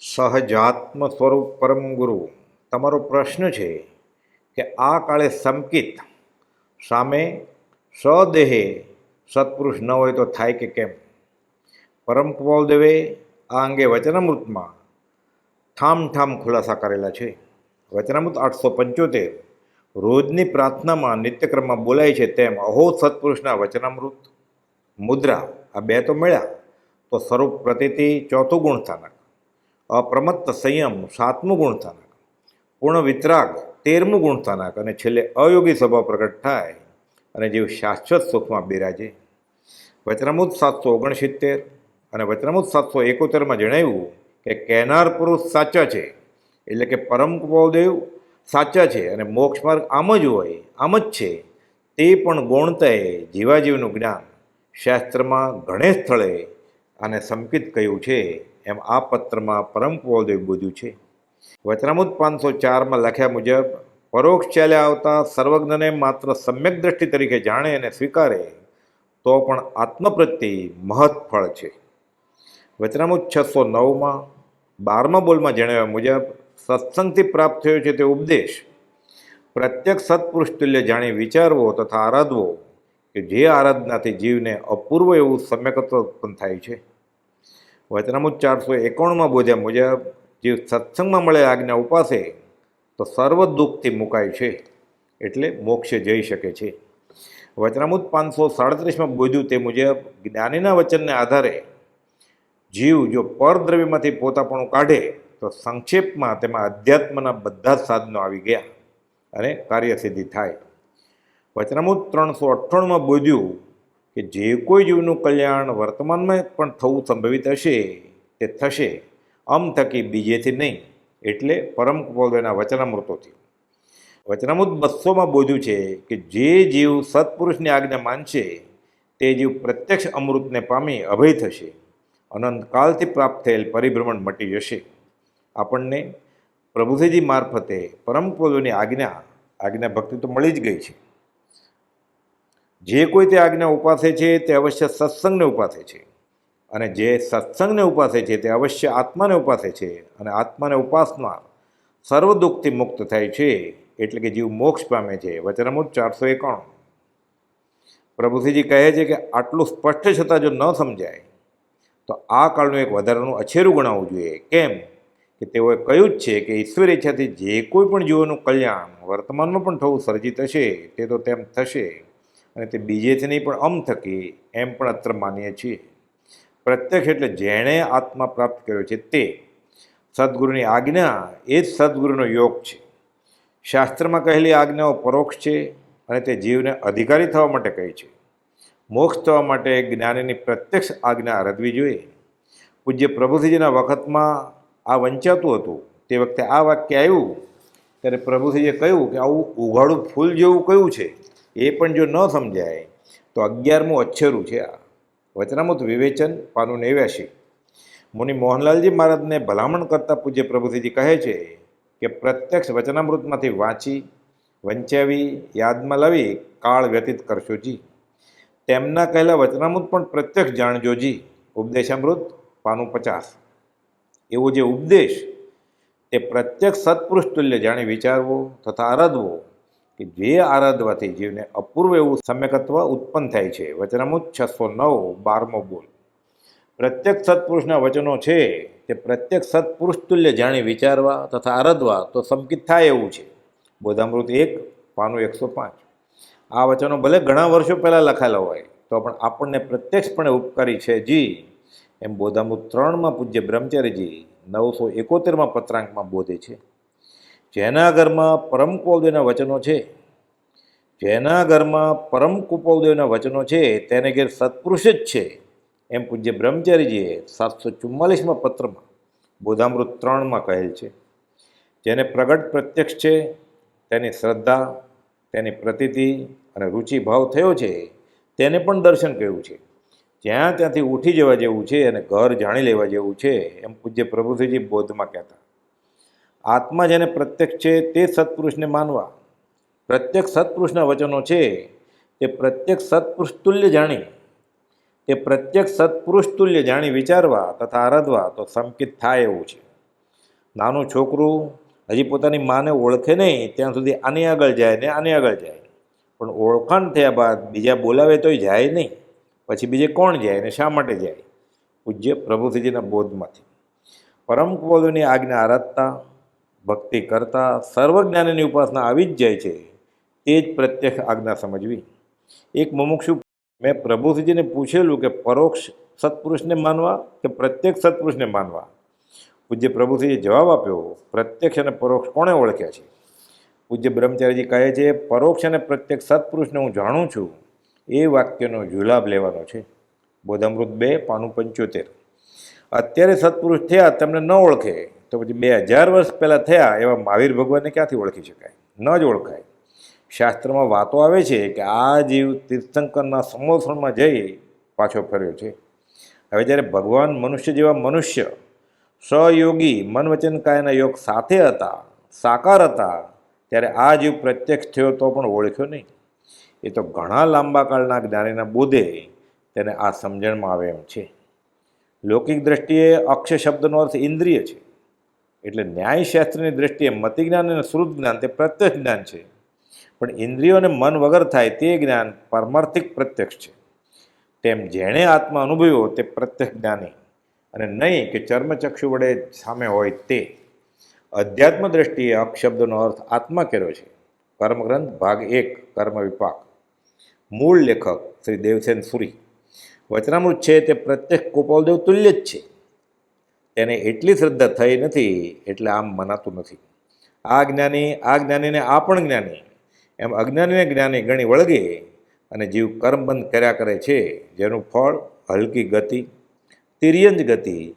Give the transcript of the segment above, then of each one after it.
સહજાત્મ સ્વરૂપ પરમ ગુરુ. તમારો પ્રશ્ન છે કે આ કાળે સંકિત સામે સદેહે સત્પુરુષ ન હોય તો થાય કે કેમ? પરમ દેવે આ અંગે વચનામૃતમાં ઠામ ઠામ ખુલાસા કરેલા છે. વચનામૃત આઠસો પંચોતેર રોજની પ્રાર્થનામાં, નિત્યક્રમમાં બોલાય છે તેમ, અહો સત્પુરુષના વચનામૃત મુદ્રા, આ બે તો મળ્યા, તો સ્વરૂપ પ્રતિથી ચોથું ગુણ અપ્રમત્ત સંયમ સાતમું ગુણ સ્થાનક પૂર્ણ વિતરાગ તેરમું ગુણ સ્થાનક અને છેલ્લે અયોગી સ્વભાવ પ્રગટ થાય અને જીવ શાશ્વત સુખમાં બિરાજે. વચનામૃત સાતસો ઓગણસિત્તેર અને વચનામૃત સાતસો એકોતેરમાં જણાવ્યું કે કહેનાર પુરુષ સાચા છે, એટલે કે પરમ કુપાલદેવ સાચા છે અને મોક્ષ માર્ગ આમ જ હોય, આમ જ છે, તે પણ ગૌણતાએ જીવાજીવનું જ્ઞાન. શાસ્ત્રમાં ઘણે સ્થળે આને સંકિત કહ્યું છે, એમ આ પત્રમાં પરમ કુપાલદેવ બોધ્યું છે. વચનામૃત પાંચસો ચારમાં લખ્યા મુજબ, પરોક્ષ ચાલ્યા આવતા સર્વજ્ઞને માત્ર સમ્યક દ્રષ્ટિ તરીકે જાણે અને સ્વીકારે, તો પણ આત્મ પ્રત્યે મહત ફળ છે. વચનામૃત છસો નવમાં, બારમા બોલમાં જણાવ્યા મુજબ, સત્સંગથી પ્રાપ્ત થયો છે તે ઉપદેશ. પ્રત્યક્ષ સત્પુરુષ તુલ્ય જાણી વિચારવો તથા આરાધવો કે જે આરાધનાથી જીવને અપૂર્વ એવું સમ્યકત્વ ઉત્પન્ન થાય છે. વચનામૃત ચારસો એકાણુંમાં બોધ્યા મુજબ જીવ સત્સંગમાં મળે આજ્ઞા ઉપાસે, તો સર્વ દુઃખથી મુકાય છે, એટલે મોક્ષે જઈ શકે છે. વચનામુદ પાંચસો સાડત્રીસમાં બોધ્યું તે મુજબ, જ્ઞાનીના વચનને આધારે જીવ જો પરદ્રવ્યમાંથી પોતાપણું કાઢે, તો સંક્ષેપમાં તેમાં અધ્યાત્મના બધા જ સાધનો આવી ગયા અને કાર્યસિદ્ધિ થાય. વચનામૃત ત્રણસો અઠ્ઠાણુંમાં બોધ્યું કે જે કોઈ જીવનું કલ્યાણ વર્તમાનમાં પણ થવું સંભવિત હશે, તે થશે. આમ થકી બીજેથી નહીં, એટલે પરમ કુપોલના વચનામૃતોથી વચનામૃત બસોમાં બોધ્યું છે કે જે જીવ સત્પુરુષની આજ્ઞા માનશે, તે જીવ પ્રત્યક્ષ અમૃતને પામી અભય થશે. અનંતકાલથી પ્રાપ્ત થયેલ પરિભ્રમણ મટી જશે. આપણને પ્રભુજીજી મારફતે પરમ કુપોલોની આજ્ઞા આજ્ઞા ભક્તિ તો મળી જ ગઈ છે. જે કોઈ તે આજ્ઞા ઉપાસે છે, તે અવશ્ય સત્સંગને ઉપાસે છે. અને જે સત્સંગને ઉપાસે છે, તે અવશ્ય આત્માને ઉપાસે છે. અને આત્માને ઉપાસનાર સર્વ દુઃખથી મુક્ત થાય છે, એટલે કે જીવ મોક્ષ પામે છે. વચનામૃત ચારસો એકાણું. પ્રભુસિંહજી કહે છે કે આટલું સ્પષ્ટ છતાં જો ન સમજાય, તો આ કાળનું એક વધારાનું અછેરું ગણાવવું જોઈએ. કેમ? કે તેઓએ કહ્યું જ છે કે ઈશ્વર ઈચ્છાથી જે કોઈ પણ જીવોનું કલ્યાણ વર્તમાનમાં પણ થવું સર્જિત હશે, તે તો તેમ થશે. અને તે બીજેથી નહીં, પણ અમ થકી એમ પણ અત્ર માનીએ છીએ. પ્રત્યક્ષ એટલે જેણે આત્મા પ્રાપ્ત કર્યો છે તે. સદગુરુની આજ્ઞા એ જ સદગુરુનો યોગ છે. શાસ્ત્રમાં કહેલી આજ્ઞાઓ પરોક્ષ છે અને તે જીવને અધિકારી થવા માટે કહે છે. મોક્ષ થવા માટે જ્ઞાનીની પ્રત્યક્ષ આજ્ઞા રદવી જોઈએ. પૂજ્ય પ્રભુજીના વખતમાં આ વંચાતું હતું. તે વખતે આ વાક્ય આવ્યું. ત્યારે પ્રભુજીએ કહ્યું કે આવું ઉઘાડું ફૂલ જેવું કયું છે? એ પણ જો ન સમજાય, તો અગિયારમું અક્ષરું છે આ. વચનામૃત વિવેચન પાનું નેવ્યાસી મુનિ મોહનલાલજી મહારાજને ભલામણ કરતા પૂજ્ય પ્રભુજીજી કહે છે કે પ્રત્યક્ષ વચનામૃતમાંથી વાંચી, વંચાવી, યાદમાં લાવી કાળ વ્યતીત કરશો જી. તેમના કહેલા વચનામૃત પણ પ્રત્યક્ષ જાણજો જી. ઉપદેશામૃત પાનું પચાસ. એવો જે ઉપદેશ, તે પ્રત્યક્ષ સત્પુરુષ તુલ્ય જાણી વિચારવો તથા આરાધવો કે જે આરાધવાથી જીવને અપૂર્વ એવું સમ્યકત્વ ઉત્પન્ન થાય છે. વચનામુત છસો નવ, બારમો બોલ. પ્રત્યક્ષ સત્પુરુષના વચનો છે તે પ્રત્યક્ષ સત્પુરુષ તુલ્ય જાણી વિચારવા તથા આરાધવા તો સમકિત થાય એવું છે. બોધામૃત એક, પાનું એકસો પાંચ. આ વચનો ભલે ઘણા વર્ષો પહેલાં લખાયેલા હોય, તો પણ આપણને પ્રત્યક્ષપણે ઉપકારી છે જી. એમ બોધામૃત ત્રણમાં પૂજ્ય બ્રહ્મચારીજી નવસો એકોતેરમાં પત્રાંકમાં બોધે છે. જેના ઘરમાં પરમ કુપોલદેવના વચનો છે. જેના ઘરમાં પરમ કુપવદેવના વચનો છે, તેને ઘેર સત્પુરુષ જ છે. એમ પૂજ્ય બ્રહ્મચારીજીએ સાતસો ચુમ્માલીસમાં પત્રમાં બોધામૃત ત્રણમાં કહેલ છે. જેને પ્રગટ પ્રત્યક્ષ છે, તેની શ્રદ્ધા, તેની પ્રતીતિ અને રુચિ ભાવ થયો છે, તેને પણ દર્શન કહ્યું છે. જ્યાં ત્યાંથી ઉઠી જવા જેવું છે અને ઘર જાણી લેવા જેવું છે, એમ પૂજ્ય પ્રભુજીજી બોધમાં કહેતા. આત્મા જેને પ્રત્યક્ષ છે, તે સત્પુરુષને માનવા પ્રત્યક્ષ સત્પુરુષના વચનો છે, તે પ્રત્યક્ષ સત્પુરુષ તુલ્ય જાણી, તે પ્રત્યક્ષ સત્પુરુષ તુલ્ય જાણી વિચારવા તથા આરાધવા તો સંકિત થાય એવું છે. નાનું છોકરું હજી પોતાની માને ઓળખે નહીં, ત્યાં સુધી આની આગળ જાય ને આની આગળ જાય. પણ ઓળખાણ થયા બાદ બીજા બોલાવે તોય જાય નહીં, પછી બીજે કોણ જાય ને શા માટે જાય? પૂજ્ય પ્રભુજીના બોધમાંથી. પરમ કુવલોની આજ્ઞા આરાધતા, ભક્તિ કરતા, સર્વજ્ઞાનની ઉપાસના આવી જ જાય છે. તે જ પ્રત્યક્ષ આજ્ઞા સમજવી. એક મુમુક્ષુ મેં પ્રભુજીને પૂછેલું કે પરોક્ષ સત્પુરુષને માનવા કે પ્રત્યક્ષ સત્પુરુષને માનવા? પૂજ્ય પ્રભુજીએ જવાબ આપ્યો, પ્રત્યક્ષ અને પરોક્ષ કોણે ઓળખ્યા છે? પૂજ્ય બ્રહ્મચારીજી કહે છે, પરોક્ષ અને પ્રત્યક્ષ સત્પુરુષને હું જાણું છું. એ વાક્યનો જુલાબ લેવાનો છે. બોધામૃત બે, પાનું પંચોતેર. અત્યારે સત્પુરુષ થયા, તમને ન ઓળખે. તો પછી બે હજાર વર્ષ પહેલાં થયા, એવા મહાવીર ભગવાનને ક્યાંથી ઓળખી શકાય? ન જ ઓળખાય. શાસ્ત્રમાં વાતો આવે છે કે આ જીવ તીર્થંકરના સમોસણમાં જઈ પાછો ફર્યો છે. હવે જ્યારે ભગવાન મનુષ્ય જેવા મનુષ્ય સહયોગી મન કાયના યોગ સાથે હતા, સાકાર હતા, ત્યારે આ જીવ પ્રત્યક્ષ થયો તો પણ ઓળખ્યો નહીં. એ તો ઘણા લાંબા કાળના જ્ઞાનીના બોધે તેને આ સમજણમાં આવે એમ છે. લૌકિક દ્રષ્ટિએ અક્ષ શબ્દનો અર્થ ઇન્દ્રિય છે. એટલે ન્યાયશાસ્ત્રની દ્રષ્ટિએ મતિજ્ઞાન અને શ્રુત જ્ઞાન તે પ્રત્યક્ષ જ્ઞાન છે. પણ ઇન્દ્રિયો અને મન વગર થાય તે જ્ઞાન પારમાર્થિક પ્રત્યક્ષ છે. તેમ જેણે આત્મા અનુભવ્યો તે પ્રત્યક્ષ જ્ઞાની. અને નહીં કે ચર્મચક્ષુ વડે સામે હોય તે. અધ્યાત્મ દ્રષ્ટિએ અક્ષબ્દનો અર્થ આત્મા કર્યો છે. કર્મગ્રંથ ભાગ એક, કર્મ વિપાક. મૂળ લેખક શ્રી દેવસેન સુરી. વચનામૃત છે તે પ્રત્યક્ષ ગોપાલદેવ તુલ્ય જ છે. તેને એટલી શ્રદ્ધા થઈ નથી એટલે આમ મનાતું નથી. આ જ્ઞાની, આ જ્ઞાનીને આ પણ જ્ઞાની. એમ અજ્ઞાનીને જ્ઞાની ગણી વળગે અને જીવ કર્મબંધ કર્યા કરે છે, જેનું ફળ હલકી ગતિ, તિર્યંજ ગતિ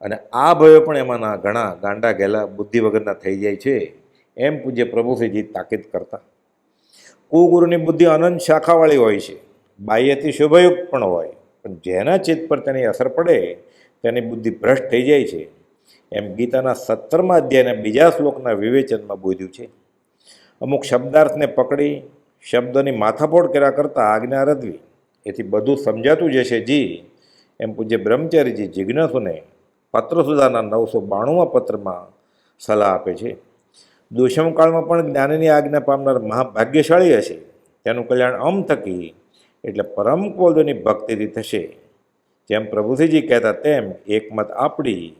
અને આ ભયો પણ એમાંના ઘણા ગાંડા ઘેલા બુદ્ધિ વગરના થઈ જાય છે, એમ પૂજ્ય પ્રભુશ્રીજી તાકીદ કરતા. કુગુરુની બુદ્ધિ અનંત શાખાવાળી હોય છે, બાહ્યથી શુભયુક્ત પણ હોય, પણ જેના ચિત્ત પર તેની અસર પડે, તેની બુદ્ધિ ભ્રષ્ટ થઈ જાય છે. એમ ગીતાના સત્તરમા અધ્યાયના બીજા શ્લોકના વિવેચનમાં બોધ્યું છે. અમુક શબ્દાર્થને પકડી, શબ્દની માથાપોડ કર્યા કરતાં આજ્ઞા રદવી એથી બધું સમજાતું જશે જી. એમ પૂજ્ય બ્રહ્મચારીજી જિજ્ઞાસુને પત્ર સુધાના નવસો બાણુંમાં પત્રમાં સલાહ આપે છે. દુષ્મકાળમાં પણ જ્ઞાનની આજ્ઞા પામનાર મહાભાગ્યશાળી હશે. તેનું કલ્યાણ અમ થકી એટલે પરમ કોદોની ભક્તિથી થશે. જેમ પ્રભુજીજી કહેતા તેમ એકમત આપણી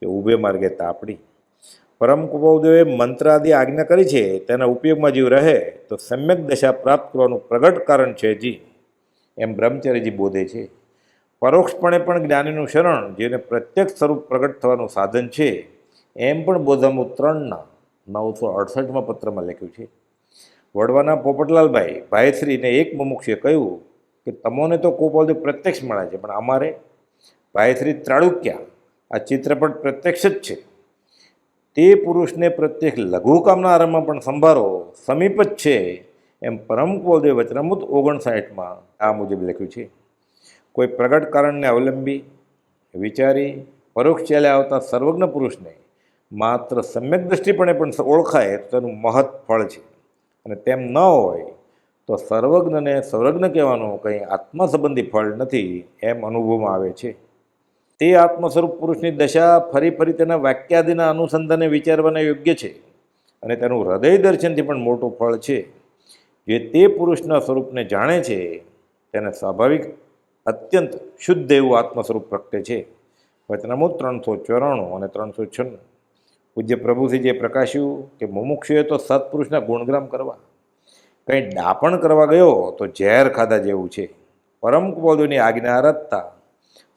કે ઊભે માર્ગે તાપડી. પરમ કુપૌદેવે મંત્રાદિ આજ્ઞા કરી છે, તેના ઉપયોગમાં જીવ રહે, તો સમ્યક દશા પ્રાપ્ત કરવાનું પ્રગટ કારણ છે જી. એમ બ્રહ્મચર્યજી બોધે છે. પરોક્ષપણે પણ જ્ઞાનીનું શરણ, જેને પ્રત્યક્ષ સ્વરૂપ પ્રગટ થવાનું સાધન છે, એમ પણ બોધામૃત ત્રણના નવસો અડસઠમાં પત્રમાં લખ્યું છે. વડવાના પોપટલાલભાઈ, ભાઈશ્રીને એક મુમુક્ષે કહ્યું કે, તમોને તો કોપાલદેવ પ્રત્યક્ષ મળે છે, પણ અમારે ભાઈશ્રી ત્રાળુક્યા આ ચિત્રપટ પ્રત્યક્ષ જ છે. તે પુરુષને પ્રત્યેક લઘુકામના આરંભમાં પણ સંભારો, સમીપ જ છે, એમ પરમ કોલદેવ વચનામૃત ઓગણસાઠમાં આ મુજબ લખ્યું છે. કોઈ પ્રગટ કારણને અવલંબી, વિચારી, પરોક્ષ ચાલે આવતા સર્વજ્ઞ પુરુષને માત્ર સમ્યક દ્રષ્ટિપણે પણ ઓળખાય તો તેનું મહત્ ફળ છે. અને તેમ ન હોય તો સર્વજ્ઞને સર્વજ્ઞ કહેવાનું કંઈ આત્મા સંબંધી ફળ નથી એમ અનુભવમાં આવે છે. તે આત્મસ્વરૂપ પુરુષની દશા ફરી ફરી તેના વાક્યાદિના અનુસંધાને વિચારવાના યોગ્ય છે અને તેનું હૃદય દર્શનથી પણ મોટું ફળ છે. જે તે પુરુષના સ્વરૂપને જાણે છે, તેને સ્વાભાવિક, અત્યંત શુદ્ધ એવું આત્મસ્વરૂપ પ્રગટે છે. વચનામુત ત્રણસો ચોરાણું અને ત્રણસો છન્નું. પૂજ્ય પ્રભુથી જે પ્રકાશ્યું કે મુમુક્ષુએ તો સત્પુરુષના ગુણગ્રામ કરવા. કંઈ ડાપણ કરવા ગયો તો ઝેર ખાધા જેવું છે. પરમ કુપોદોની આજ્ઞા આરાધતા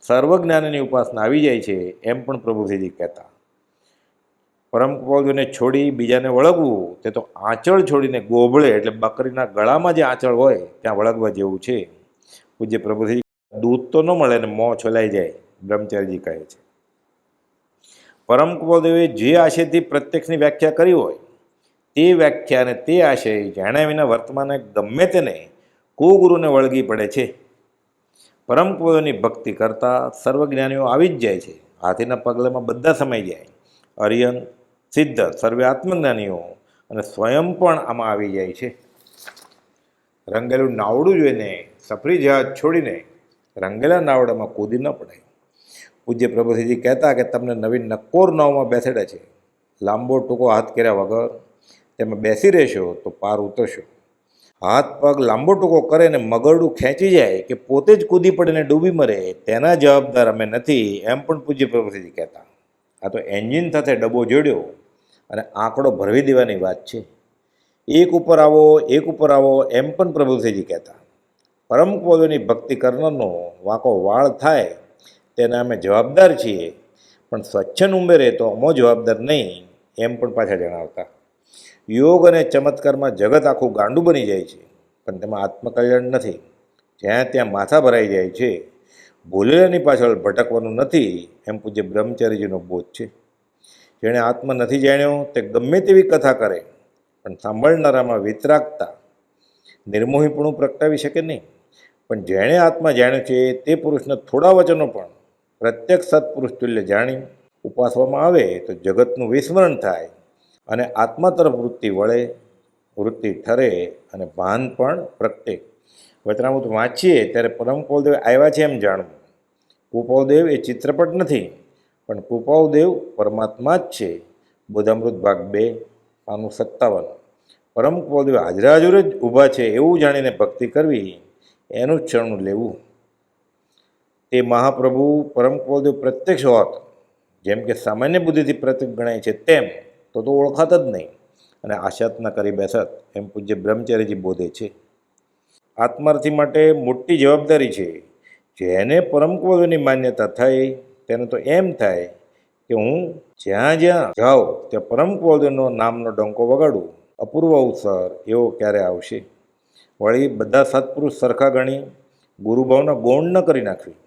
સર્વજ્ઞાનની ઉપાસના આવી જાય છે એમ પણ પ્રભુજીજી કહેતા. પરમ કુપોદોને છોડી બીજાને વળગવું તે તો આંચળ છોડીને ગોબળે એટલે બકરીના ગળામાં જે આંચળ હોય ત્યાં વળગવા જેવું છે. પૂજ્ય પ્રભુજી દૂધ તો ન મળે ને મોં છોલાઈ જાય, બ્રહ્મચારીજી કહે છે. પરમ કુપોદેવે જે આશયથી પ્રત્યક્ષની વ્યાખ્યા કરી હોય, તે વ્યાખ્યા અને તે આશય જાણ્યા વિના વર્તમાને ગમે તેને કુગુરુને વળગી પડે છે. પરમ કુપોદની ભક્તિ કરતા સર્વજ્ઞાનીઓ આવી જ જાય છે. હાથીના પગલામાં બધા સમય જાય. અરિયન સિદ્ધ, સર્વે આત્મજ્ઞાનીઓ અને સ્વયં પણ આમાં આવી જાય છે. રંગેલું નાવડું જોઈને સફરી જહાજ છોડીને રંગેલા નાવડામાં કૂદી ન પડાય. પૂજ્ય પ્રભુસિંહજી કહેતા કે તમને નવીન નક્કોર નાવમાં બેસાડ્યા છે. લાંબો ટૂંકો હાથ કર્યા વગર તેમાં બેસી રહેશો તો પાર ઉતરશો. હાથ પગ લાંબો ટૂંકો કરે ને મગરડું ખેંચી જાય કે પોતે જ કૂદી પડે ને ડૂબી મરે, તેના જવાબદાર અમે નથી એમ પણ પૂજ્ય પ્રભુજી કહેતા. આ તો એન્જિન સાથે ડબ્બો જોડ્યો અને આંકડો ભરવી દેવાની વાત છે. એક ઉપર આવો, એક ઉપર આવો એમ પણ પ્રભુજીજી કહેતા. પરમ પદોની ભક્તિ કરનારનો વાંકો વાળ થાય, તેને અમે જવાબદાર છીએ. પણ સ્વચ્છન ઉમેરે તો અમો જવાબદાર નહીં, એમ પણ પાછા જણાવતા. યોગ અને ચમત્કારમાં જગત આખું ગાંડું બની જાય છે, પણ તેમાં આત્મકલ્યાણ નથી. જ્યાં ત્યાં માથા ભરાઈ જાય છે. ભૂલેલાની પાછળ ભટકવાનું નથી એમ પૂજ્ય બ્રહ્મચારીજીનો બોધ છે. જેણે આત્મ નથી જાણ્યો તે ગમે તેવી કથા કરે, પણ સાંભળનારામાં વિતરાગતા નિર્મોહીપણું પ્રગટાવી શકે નહીં. પણ જેણે આત્મા જાણ્યો છે તે પુરુષના થોડા વચનો પણ પ્રત્યક્ષ સત્પુરુષ તુલ્ય જાણી ઉપાસવામાં આવે તો જગતનું વિસ્મરણ થાય. અને આત્મા તરફ વૃત્તિ વળે, વૃત્તિ ઠરે અને ભાન પણ પ્રગટે. વચનામૃત વાંચીએ, ત્યારે પરમ કુલદેવ આવ્યા છે એમ જાણવું. કુપાવદેવ એ ચિત્રપટ નથી, પણ કુપાવદેવ પરમાત્મા જ છે. બોધામૃત ભાગ બે, પાનું સત્તાવન. પરમ કુપાવદેવ હાજરા હાજર જ ઊભા છે એવું જાણીને ભક્તિ કરવી, એનું જ ચરણ લેવું. તે મહાપ્રભુ પરમ કુપાવદેવ પ્રત્યક્ષ હોત, જેમ કે સામાન્ય બુદ્ધિથી પ્રત્યક્ષ ગણાય છે તેમ. તો તો ઓળખાત જ નહીં. અને આશાત કરી બેસત એમ પૂજ્ય બ્રહ્મચારીજી બોધે છે. આત્માર્થી માટે મોટી જવાબદારી છે. જેને પરમ કુપાવદેવની માન્યતા થઈ તેને તો એમ થાય કે હું જ્યાં જ્યાં જાઉં, ત્યાં પરમ કુપાવદેવનો નામનો ડંકો વગાડું. અપૂર્વ અવસર એવો ક્યારે આવશે? વળી બધા સત્પુરુષ સરખા ગણી ગુરુભાવના ગૌણ ન કરી નાખવી,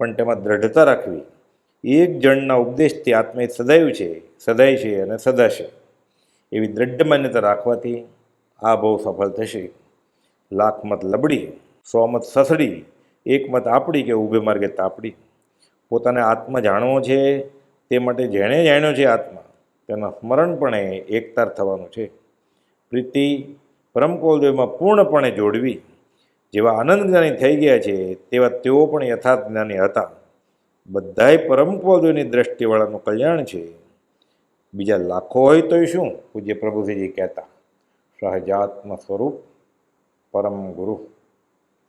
પણ તેમાં દ્રઢતા રાખવી. એક જણના ઉપદેશથી આત્માએ સદાયું છે, સદાય છે અને સદાશે. એવી દ્રઢ માન્યતા રાખવાથી આ બહુ સફળ થશે. લાખ મત લબડી, સો મત સસડી, એક મત આપડી કે ઊભે માર્ગે તાપડી. પોતાને આત્મા જાણવો છે, તે માટે જેણે જાણ્યો છે આત્મા, તેના સ્મરણપણે એકતાર થવાનું છે. પ્રીતિ પરમકોલદેવમાં પૂર્ણપણે જોડવી. જેવા આનંદ જ્ઞાની થઈ ગયા છે, તેવા તેઓ પણ યથાર્થ જ્ઞાની હતા. બધાય પરમપદોની દ્રષ્ટિવાળાનું કલ્યાણ છે. બીજા લાખો હોય તોય શું? પૂજ્ય પ્રભુજીજી કહેતા, સહજાત્મ સ્વરૂપ પરમ ગુરુ.